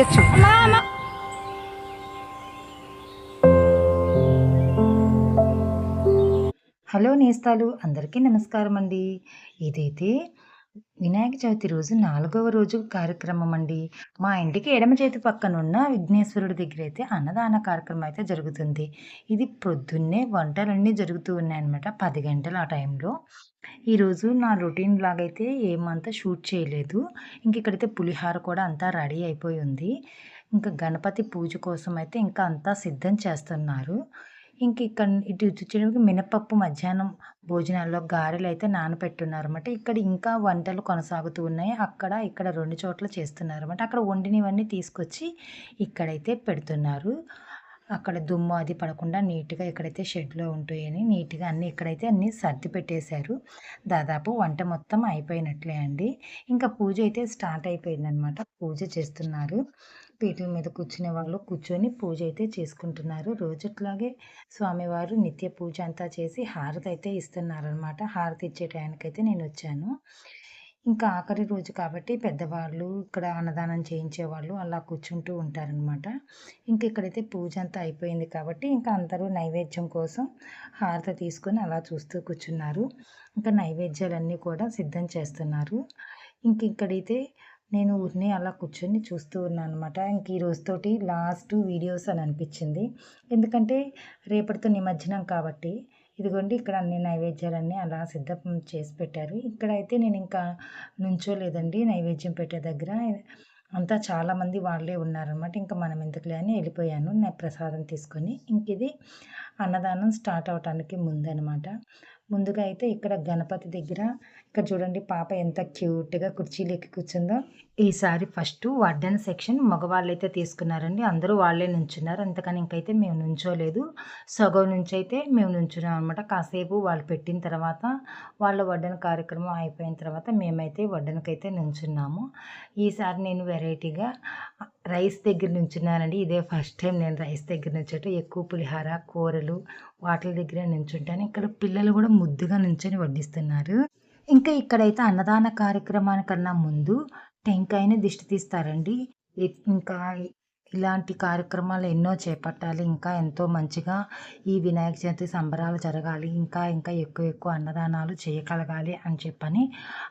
చేయొచ్చు. హలో నేస్తాలు అందరికీ నమస్కారం అండి ఇదైతే వినాయక చవితి రోజు నాలుగవ రోజు కార్యక్రమం అండి మా ఇంటికి ఎడమ చేతి పక్కన ఉన్న విఘ్నేశ్వరుడి దగ్గర అయితే అన్నదాన కార్యక్రమం అయితే జరుగుతుంది. ఇది పొద్దున్నే వంటలన్నీ జరుగుతూ ఉన్నాయన్నమాట పది గంటల ఆ టైంలో. ఈరోజు నా రొటీన్ లాగైతే ఏమంతా షూట్ చేయలేదు. ఇంక ఇక్కడైతే పులిహార కూడా అంతా రెడీ అయిపోయి ఉంది. ఇంకా గణపతి పూజ కోసం అయితే ఇంకా అంతా సిద్ధం చేస్తున్నారు. ఇంక ఇక్కడ ఇటు వచ్చేటప్పటికి మినపప్పు మధ్యాహ్నం భోజనాల్లో గారెలు అయితే నానపెట్టున్నారన్నమాట. ఇక్కడ ఇంకా వంటలు కొనసాగుతూ ఉన్నాయి. అక్కడ ఇక్కడ రెండు చోట్ల చేస్తున్నారు అనమాట అక్కడ వండినవన్నీ తీసుకొచ్చి ఇక్కడైతే పెడుతున్నారు. అక్కడ దుమ్ము అది పడకుండా నీట్గా ఎక్కడైతే షెడ్లో ఉంటాయని నీట్గా అన్నీ ఇక్కడైతే అన్నీ సర్ది పెట్టేశారు. దాదాపు వంట మొత్తం అయిపోయినట్లే అండి. ఇంకా పూజ అయితే స్టార్ట్ అయిపోయిందనమాట పూజ చేస్తున్నారు. పీటల మీద కూర్చునే వాళ్ళు కూర్చొని పూజ అయితే చేసుకుంటున్నారు. రోజుట్లాగే స్వామివారు నిత్య పూజ అంతా చేసి హారతి అయితే ఇస్తున్నారనమాట హారతి ఇచ్చే టైంకైతే నేను వచ్చాను. ఇంకా ఆఖరి రోజు కాబట్టి పెద్దవాళ్ళు ఇక్కడ అన్నదానం చేయించే వాళ్ళు అలా కూర్చుంటూ ఉంటారనమాట ఇంక ఇక్కడైతే పూజ అంతా అయిపోయింది కాబట్టి ఇంకా అందరూ నైవేద్యం కోసం హారత తీసుకొని అలా చూస్తూ కూర్చున్నారు. ఇంకా నైవేద్యాలన్నీ కూడా సిద్ధం చేస్తున్నారు. ఇంక ఇక్కడైతే నేను ఊరిని అలా కూర్చొని చూస్తూ ఉన్నాను అనమాట ఇంక ఈ రోజుతోటి లాస్ట్ వీడియోస్ అని అనిపించింది. ఎందుకంటే రేపటితో నిమజ్జనం కాబట్టి ఇదిగోండి ఇక్కడ అన్ని నైవేద్యాలన్నీ అలా సిద్ధం చేసి పెట్టారు. ఇక్కడైతే నేను ఇంకా నుంచోలేదండి. నైవేద్యం పెట్టే దగ్గర అంతా చాలామంది వాళ్ళే ఉన్నారనమాట ఇంకా మనం ఎందుకులే అని వెళ్ళిపోయాను. నా ప్రసాదం తీసుకొని ఇంక ఇది అన్నదానం స్టార్ట్ అవటానికి ముందనమాట ముందుగా అయితే ఇక్కడ గణపతి దగ్గర ఇక్కడ చూడండి పాప ఎంత క్యూట్గా కుర్చీలు ఎక్కి కూర్చుందో. ఈసారి ఫస్ట్ వడ్డన్ సెక్షన్ మగవాళ్ళు అయితే తీసుకున్నారండి. అందరూ వాళ్ళే నుంచున్నారు. అంతకని ఇంకైతే మేము నుంచోలేదు. సగం నుంచి అయితే మేము నుంచున్నాం అనమాట కాసేపు వాళ్ళు పెట్టిన తర్వాత వాళ్ళ వడ్డన కార్యక్రమం అయిపోయిన తర్వాత మేమైతే వడ్డనకైతే నుంచున్నాము. ఈసారి నేను వెరైటీగా రైస్ దగ్గర నుంచున్నానండి. ఇదే ఫస్ట్ టైం నేను రైస్ దగ్గర నుంచోటం. ఎక్కువ పులిహార కూరలు వాటి దగ్గర నించుంటాను. ఇక్కడ పిల్లలు కూడా ముద్దుగా నించొని వడ్డిస్తున్నారు. ఇంకా ఇక్కడైతే అన్నదాన కార్యక్రమానికన్నా ముందు టెంకాయని దిష్టి తీస్తారండి. ఇంకా ఇలాంటి కార్యక్రమాలు ఎన్నో చేపట్టాలి. ఇంకా ఎంతో మంచిగా ఈ వినాయక చవితి సంబరాలు జరగాలి. ఇంకా ఇంకా ఎక్కువ ఎక్కువ అన్నదానాలు చేయగలగాలి అని చెప్పని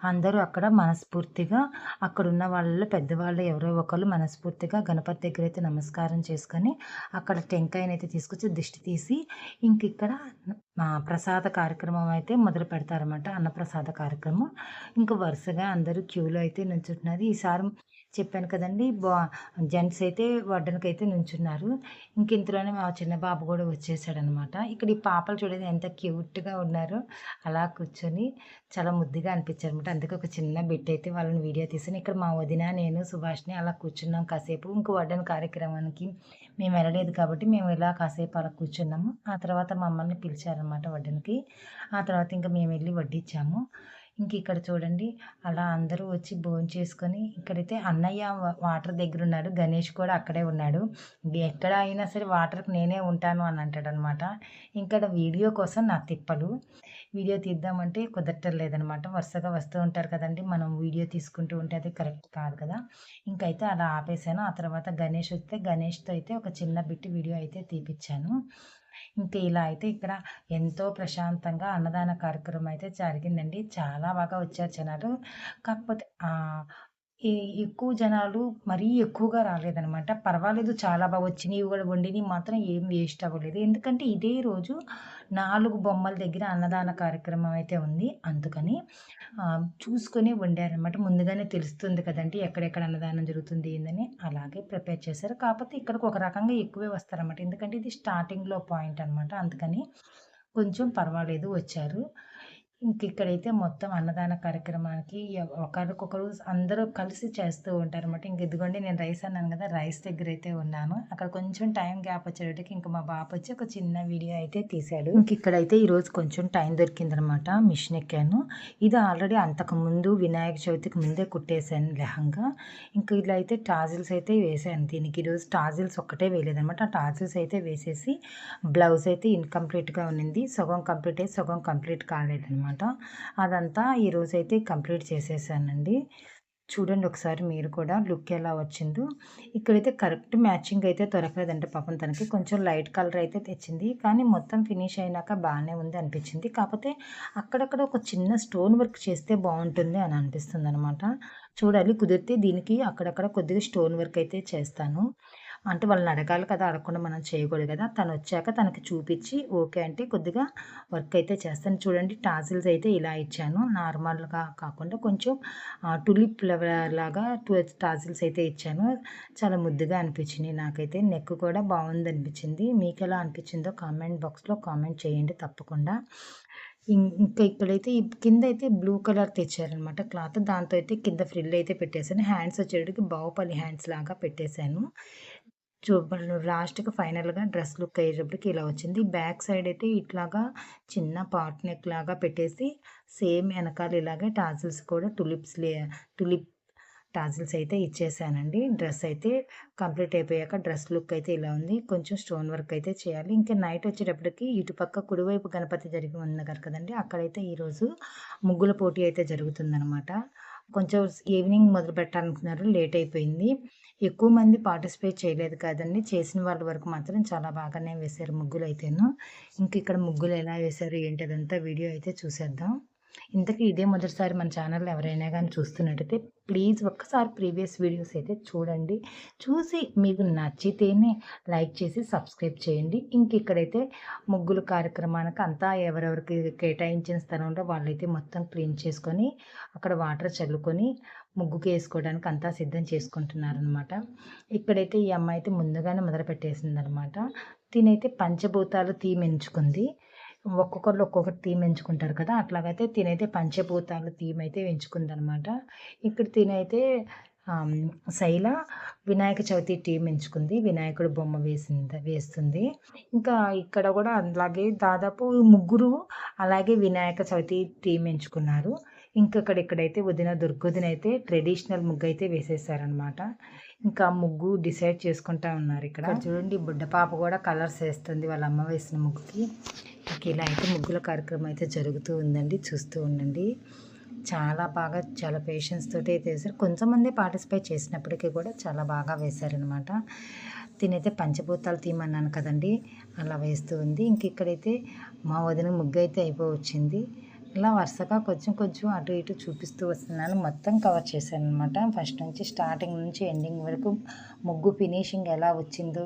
అందరూ అక్కడ మనస్ఫూర్తిగా అక్కడ ఉన్న పెద్దవాళ్ళు ఎవరో ఒకరు మనస్ఫూర్తిగా గణపతి దగ్గర అయితే నమస్కారం చేసుకొని అక్కడ టెంకాయనైతే తీసుకొచ్చి దిష్టి తీసి ఇంక ఇక్కడ ప్రసాద కార్యక్రమం అయితే మొదలు పెడతారన్నమాట అన్నప్రసాద కార్యక్రమం. ఇంకా వరుసగా అందరూ క్యూలో అయితే నుంచుంటున్నారు. ఈసారి చెప్పాను కదండి బా జెంట్స్ అయితే వడ్డనకైతే నుంచున్నారు. ఇంక ఇంతలోనే మా చిన్న బాబు కూడా వచ్చేసాడనమాట ఇక్కడ ఈ పాపలు చూడండి ఎంత క్యూట్గా ఉన్నారో. అలా కూర్చొని చాలా ముద్దుగా అనిపించారు అనమాట అందుకే ఒక చిన్న బిట్ అయితే వాళ్ళని వీడియో తీసాను. ఇక్కడ మా వదిన నేను సుభాష్ని అలా కూర్చున్నాం కాసేపు. ఇంకో వడ్డన కార్యక్రమానికి మేము వెళ్ళలేదు కాబట్టి మేము ఇలా కాసేపు అలా కూర్చున్నాము. ఆ తర్వాత మమ్మల్ని పిలిచారనమాట వడ్డనకి. ఆ తర్వాత ఇంకా మేము వెళ్ళి వడ్డించాము ఇంక ఇక్కడ చూడండి అలా అందరూ వచ్చి భోజనం చేసుకొని ఇక్కడైతే అన్నయ్య వాటర్ దగ్గర ఉన్నాడు గణేష్ కూడా అక్కడే ఉన్నాడు. ఎక్కడ అయినా సరే వాటర్కి నేనే ఉంటాను అని అంటాడనమాట ఇంకా వీడియో కోసం నా తిప్పలు. వీడియో తీద్దామంటే కుదరటం లేదనమాట. వరుసగా వస్తూ ఉంటారు కదండి. మనం వీడియో తీసుకుంటూ ఉంటే అది కరెక్ట్ కాదు కదా. ఇంకైతే అలా ఆపేసాను ఆ తర్వాత గణేష్ వస్తే గణేష్తో అయితే ఒక చిన్న బిట్టి వీడియో అయితే తీపిచ్చాను. ఇంకా ఇలా అయితే ఇక్కడ ఎంతో ప్రశాంతంగా అన్నదాన కార్యక్రమం అయితే జరిగిందండి. చాలా బాగా వచ్చారు జనాలు. కాకపోతే ఎక్కువ జనాలు మరీ ఎక్కువగా రాలేదనమాట పర్వాలేదు చాలా బాగా వచ్చినాయి కూడా వండినవి మాత్రం ఏం వేస్ట్ అవ్వలేదు. ఎందుకంటే ఇదే రోజు నాలుగు బొమ్మల దగ్గర అన్నదాన కార్యక్రమం అయితే ఉంది. అందుకని చూసుకొని వండారనమాట ముందుగానే తెలుస్తుంది కదండి ఎక్కడెక్కడ అన్నదానం జరుగుతుంది ఏందని. అలాగే ప్రిపేర్ చేశారు. కాకపోతే ఇక్కడికి ఒక రకంగా ఎక్కువే వస్తారనమాట ఎందుకంటే ఇది స్టార్టింగ్లో పాయింట్ అనమాట అందుకని కొంచెం పర్వాలేదు వచ్చారు. ఇంక ఇక్కడైతే మొత్తం అన్నదాన కార్యక్రమానికి ఒకరికొకరు అందరూ కలిసి చేస్తూ ఉంటారు అనమాట ఇంక ఇదిగోండి నేను రైస్ అన్నాను కదా రైస్ దగ్గర అయితే ఉన్నాను. అక్కడ కొంచెం టైం గ్యాప్ వచ్చేటట్టుకి ఇంకా మా బాబు వచ్చి ఒక చిన్న వీడియో అయితే తీశాడు. ఇంక ఇక్కడైతే ఈరోజు కొంచెం టైం దొరికిందనమాట మిషన్ ఎక్కాను. ఇది ఆల్రెడీ అంతకుముందు వినాయక చవితికి ముందే కుట్టేశాను లెహంగా. ఇంకా ఇలా అయితే టాజిల్స్ అయితే వేసాను దీనికి ఈరోజు టాజిల్స్ ఒక్కటే వేయలేదనమాట ఆ టాజిల్స్ అయితే వేసేసి బ్లౌజ్ అయితే ఇన్కంప్లీట్గా ఉన్నింది. సగం కంప్లీట్ అయ్యి సగం కంప్లీట్ కాలేదనమాట అనమాట అదంతా ఈరోజు అయితే కంప్లీట్ చేసేసానండి చూడండి ఒకసారి మీరు కూడా లుక్ ఎలా వచ్చిందో. ఇక్కడైతే కరెక్ట్ మ్యాచింగ్ అయితే దొరకలేదంటే పాపం తనకి. కొంచెం లైట్ కలర్ అయితే తెచ్చింది. కానీ మొత్తం ఫినిష్ అయినాక బాగానే ఉంది అనిపించింది. కాకపోతే అక్కడక్కడ ఒక చిన్న స్టోన్ వర్క్ చేస్తే బాగుంటుంది అని అనిపిస్తుందనమాట. చూడాలి కుదిరితే దీనికి అక్కడక్కడ కొద్దిగా స్టోన్ వర్క్ అయితే చేస్తాను. అంటే వాళ్ళని అడగాలి కదా! అడగకుండా మనం చేయకూడదు కదా! తను వచ్చాక తనకి చూపించి ఓకే అంటే కొద్దిగా వర్క్ అయితే చేస్తాను. చూడండి టాజిల్స్ అయితే ఇలా ఇచ్చాను. నార్మల్‌గా కాకుండా కొంచెం టులిప్ ఫ్లవర్ లాగా టు టాజిల్స్ అయితే ఇచ్చాను. చాలా ముద్దుగా అనిపించింది నాకైతే. నెక్ కూడా బాగుంది అనిపించింది మీకు ఎలా అనిపించిందో కామెంట్ బాక్స్‌లో కామెంట్ చేయండి తప్పకుండా. ఇంకా ఇక్కడైతే ఈ అయితే బ్లూ కలర్ తెచ్చారనమాట క్లాత్. దాంతో అయితే కింద ఫ్రిల్ అయితే పెట్టేశాను హ్యాండ్స్ వచ్చేటికి బాహుబలి హ్యాండ్స్ లాగా పెట్టేశాను చూ లాస్ట్‌కి ఫైనల్‌గా డ్రెస్ లుక్ అయ్యేటప్పటికి ఇలా వచ్చింది. బ్యాక్ సైడ్ అయితే ఇట్లాగా చిన్న పాట్ నెక్ లాగా పెట్టేసి సేమ్ వెనకాల ఇలాగే టాజిల్స్ కూడా టులిప్స్ లే టులిప్ టాజిల్స్ అయితే ఇచ్చేసానండి. డ్రెస్ అయితే కంప్లీట్ అయిపోయాక డ్రెస్ లుక్ అయితే ఇలా ఉంది. కొంచెం స్టోన్ వర్క్ అయితే చేయాలి. ఇంకా నైట్ వచ్చేటప్పటికి ఇటుపక్క కుడివైపు గణపతి జరిగి ఉన్నారు కదండీ! అక్కడైతే ఈరోజు ముగ్గుల పోటీ అయితే జరుగుతుందనమాట. కొంచెం ఈవినింగ్ మొదలు పెట్టాలనుకున్నారు. లేట్ అయిపోయింది. ఎక్కువ మంది పార్టిసిపేట్ చేయలేదు కదండి చేసిన వాళ్ళ వరకు మాత్రం చాలా బాగానే వేశారు ముగ్గులు అయితేను ఇంక ఇక్కడ ముగ్గులు ఎలా వేశారు ఏంటి అదంతా వీడియో అయితే చూసేద్దాం. ఇంతకీ ఇదే మొదటిసారి మన ఛానల్ ఎవరైనా కానీ చూస్తున్నట్టయితే ప్లీజ్ ఒక్కసారి ప్రీవియస్ వీడియోస్ అయితే చూడండి. చూసి మీకు నచ్చితేనే లైక్ చేసి సబ్స్క్రైబ్ చేయండి. ఇంక ఇక్కడైతే ముగ్గులు కార్యక్రమానికి అంతా ఎవరెవరికి కేటాయించిన స్థలంలో వాళ్ళైతే మొత్తం క్లీన్ చేసుకొని, అక్కడ వాటర్ చల్లుకొని ముగ్గుకేసుకోవడానికి అంతా సిద్ధం చేసుకుంటున్నారనమాట. ఇక్కడైతే ఈ అమ్మాయి అయితే ముందుగానే మొదలుపెట్టేసిందనమాట. తినైతే పంచభూతాలు థీమ్ ఎంచుకుంది. ఒక్కొక్కరు ఒక్కొక్కటి థీమ్ ఎంచుకుంటారు కదా! అట్లాగైతే తినైతే పంచభూతాలు థీమ్ అయితే ఎంచుకుందనమాట. ఇక్కడ తినైతే శైల వినాయక చవితి టీం ఎంచుకుంది. వినాయకుడు బొమ్మ వేసింది వేస్తుంది. ఇంకా ఇక్కడ కూడా అలాగే దాదాపు ముగ్గురు అలాగే వినాయక చవితి టీం ఎంచుకున్నారు. ఇంకా ఇక్కడ ఇక్కడైతే వదిన దుర్గొదిన అయితే ట్రెడిషనల్ ముగ్గు అయితే వేసేసారనమాట. ఇంకా ముగ్గు డిసైడ్ చేసుకుంటా ఉన్నారు ఇక్కడ. చూడండి బుడ్డ పాప కూడా కలర్స్ వేస్తుంది వాళ్ళ అమ్మ వేసిన ముగ్గుకి. ఇలా అయితే ముగ్గుల కార్యక్రమం అయితే జరుగుతూ ఉందండి. చూస్తూ ఉండండి. చాలా బాగా చాలా పేషెన్స్ తోటి అయితే వేశారు. కొంతమంది పార్టిసిపేట్ చేసినప్పటికీ కూడా చాలా బాగా వేశారనమాట. తినైతే పంచభూతాలు తీయమన్నాను కదండి కదండీ! అలా వేస్తూ ఉంది. ఇంక ఇక్కడైతే మా వదిన ముగ్గు అయితే అయిపోవచ్చింది. ఇలా వరుసగా కొంచెం కొంచెం అటు ఇటు చూపిస్తూ వస్తున్నాను. మొత్తం కవర్ చేశాను అనమాట ఫస్ట్ నుంచి స్టార్టింగ్ నుంచి ఎండింగ్ వరకు ముగ్గు ఫినిషింగ్ ఎలా వచ్చిందో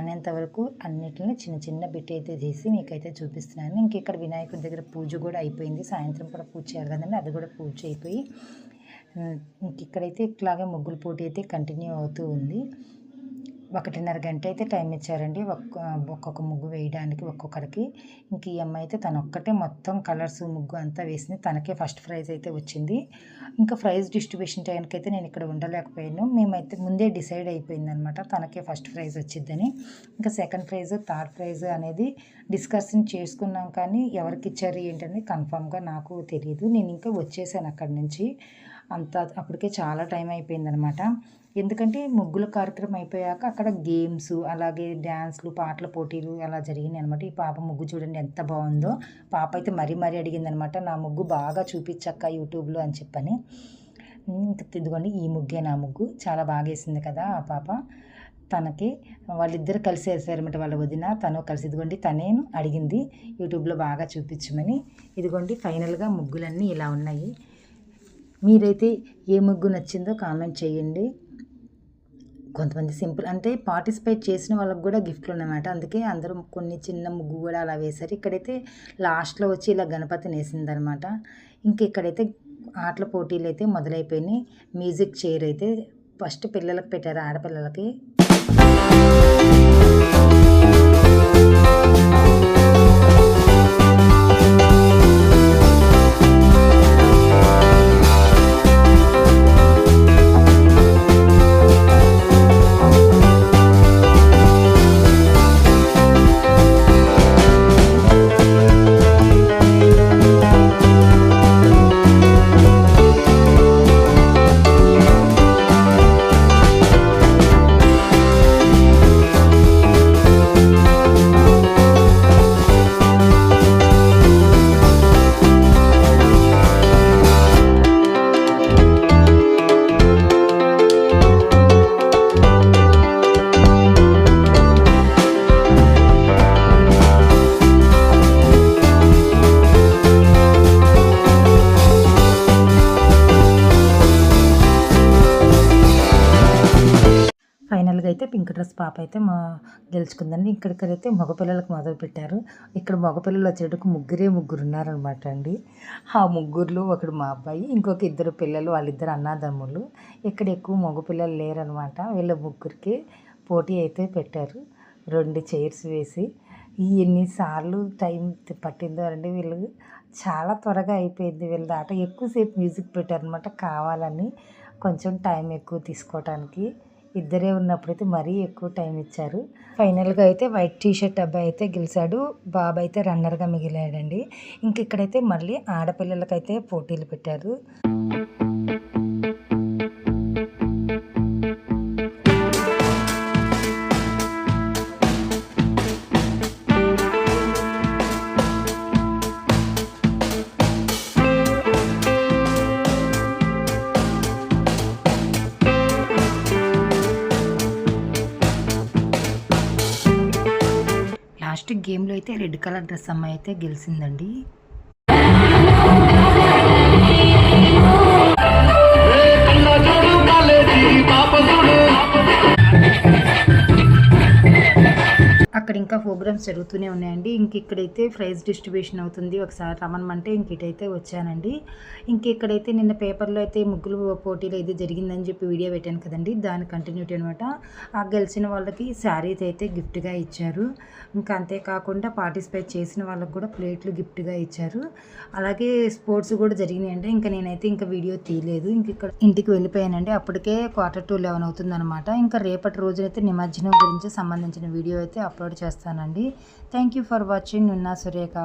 అనేంత వరకు అన్నిటిని చిన్న చిన్న బిట్ అయితే తీసి మీకైతే చూపిస్తున్నాను. ఇంక ఇక్కడ వినాయకుడి దగ్గర పూజ కూడా అయిపోయింది. సాయంత్రం కూడా పూజ చేయాలి కదండి అది కూడా పూజ అయిపోయి ఇంక ఇక్కడైతే ఇట్లాగే ముగ్గుల పోటీ అయితే కంటిన్యూ అవుతూ ఉంది. 1:30 గంట అయితే టైం ఇచ్చారండి. ఒక్క ఒక్కొక్క ముగ్గు వేయడానికి ఒక్కొక్కరికి. ఇంక ఈ అమ్మాయి అయితే తనొక్కటే మొత్తం కలర్స్ ముగ్గు అంతా వేసింది. తనకే ఫస్ట్ ప్రైజ్ అయితే వచ్చింది. ఇంకా ప్రైజ్ డిస్ట్రిబ్యూషన్ టైంకైతే నేను ఇక్కడ ఉండలేకపోయాను. మేమైతే ముందే డిసైడ్ అయిపోయిందనమాట. తనకే ఫస్ట్ ప్రైజ్ వచ్చిద్దని. ఇంకా సెకండ్ ప్రైజ్, థర్డ్ ప్రైజ్ అనేది డిస్కషన్ చేసుకున్నాం కానీ ఎవరికి ఇచ్చారు ఏంటనేది కన్ఫర్మ్‌గా నాకు తెలియదు నేను ఇంకా వచ్చేసాను అక్కడి నుంచి. అంతా అప్పటికే చాలా టైం అయిపోయిందనమాట. ఎందుకంటే ముగ్గుల కార్యక్రమం అయిపోయాక అక్కడ గేమ్స్ అలాగే డ్యాన్స్లు పాటల పోటీలు అలా జరిగినాయి అనమాట ఈ పాప ముగ్గు చూడండి ఎంత బాగుందో పాప అయితే మరీ మరీ అడిగిందనమాట. నా ముగ్గు బాగా చూపించక్క యూట్యూబ్‌లో అని చెప్పని. ఇంక ఇదిగోండి ఈ ముగ్గే నా ముగ్గు. చాలా బాగా వేసింది కదా ఆ పాప. తనకి వాళ్ళిద్దరూ కలిసి ఏసారనమాట. వాళ్ళ వదిన, తను కలిసి ఇదిగోండి తనేను అడిగింది యూట్యూబ్‌లో బాగా చూపించమని ఇదిగోండి ఫైనల్‌గా ముగ్గులన్నీ ఇలా ఉన్నాయి. మీరైతే ఏ ముగ్గు నచ్చిందో కామెంట్ చేయండి. కొంతమంది సింపుల్ అంటే పార్టిసిపేట్ చేసిన వాళ్ళకి కూడా గిఫ్ట్లు గిఫ్ట్‌లున్నాయన్నమాట. అందుకే అందరూ కొన్ని చిన్న ముగ్గు కూడా అలా వేశారు. ఇక్కడైతే లాస్ట్‌లో వచ్చి ఇలా గణపతినేసిందనమాట. ఇంక ఇక్కడైతే ఆటల పోటీలు అయితే మొదలైపోయినాయి. మ్యూజిక్ చైర్ అయితే ఫస్ట్ పిల్లలకు పెట్టారు ఆడపిల్లలకి. అయితే పింక్ డ్రెస్ పాప అయితే మా గెలుచుకుందండి ఇక్కడికైతే మగపిల్లలకు మొదలు పెట్టారు. ఇక్కడ మగపిల్లలు వచ్చేటప్పుడు ముగ్గురే ముగ్గురు ఉన్నారనమాట అండి. ఆ ముగ్గురులో ఒకడు మా అబ్బాయి ఇంకొక ఇద్దరు పిల్లలు వాళ్ళిద్దరు అన్నదమ్ములు. ఇక్కడ ఎక్కువ మగపిల్లలు లేరనమాట వీళ్ళ ముగ్గురికి పోటీ అయితే పెట్టారు. రెండు చైర్స్ వేసి ఎన్నిసార్లు టైం పట్టిందో అండి వీళ్ళు. చాలా త్వరగా అయిపోయింది వీళ్ళ ఆట ఎక్కువసేపు మ్యూజిక్ పెట్టారనమాట కావాలని. కొంచెం టైం ఎక్కువ తీసుకోవటానికి. ఇద్దరే ఉన్నప్పుడైతే మరీ ఎక్కువ టైం ఇచ్చారు. ఫైనల్గా అయితే వైట్ టీ షర్ట్ అబ్బాయి అయితే గెలిచాడు. బాబు అయితే రన్నర్గా మిగిలాడండి. ఇంక ఇక్కడైతే మళ్ళీ ఆడపిల్లలకైతే పోటీలు పెట్టారు. రెడ్ కలర్ డ్రెస్ అమ్మాయి అయితే గెలిచిందండి. అక్కడ ఇంకా ప్రోగ్రామ్స్ జరుగుతూనే ఉన్నాయండి. ఇంక ఇక్కడైతే ప్రైజ్ డిస్ట్రిబ్యూషన్ అవుతుంది. ఒకసారి రమ్మనమంటే ఇంక ఇటైతే వచ్చానండి. ఇంక ఇక్కడైతే నిన్న పేపర్లో అయితే ముగ్గులు పోటీలు అయితే జరిగిందని చెప్పి వీడియో పెట్టాను కదండి. దాని కంటిన్యూటీ అనమాట ఆ గెలిచిన వాళ్ళకి శారీస్ అయితే గిఫ్ట్గా ఇచ్చారు. ఇంకా అంతేకాకుండా పార్టిసిపేట్ చేసిన వాళ్ళకి కూడా ప్లేట్లు గిఫ్ట్గా ఇచ్చారు. అలాగే స్పోర్ట్స్ కూడా జరిగినాయండి. ఇంకా నేనైతే ఇంకా వీడియో తీయలేదు. ఇంక ఇక్కడ ఇంటికి వెళ్ళిపోయానండి. అప్పటికే క్వార్టర్ టు లెవెన్ అవుతుందన్నమాట. ఇంకా రేపటి రోజునైతే నిమజ్జనం గురించి సంబంధించిన వీడియో అయితే అప్లోడ్ చేస్తానండి. థ్యాంక్ యూ ఫర్ వాచింగ్ నిన్న సురేఖ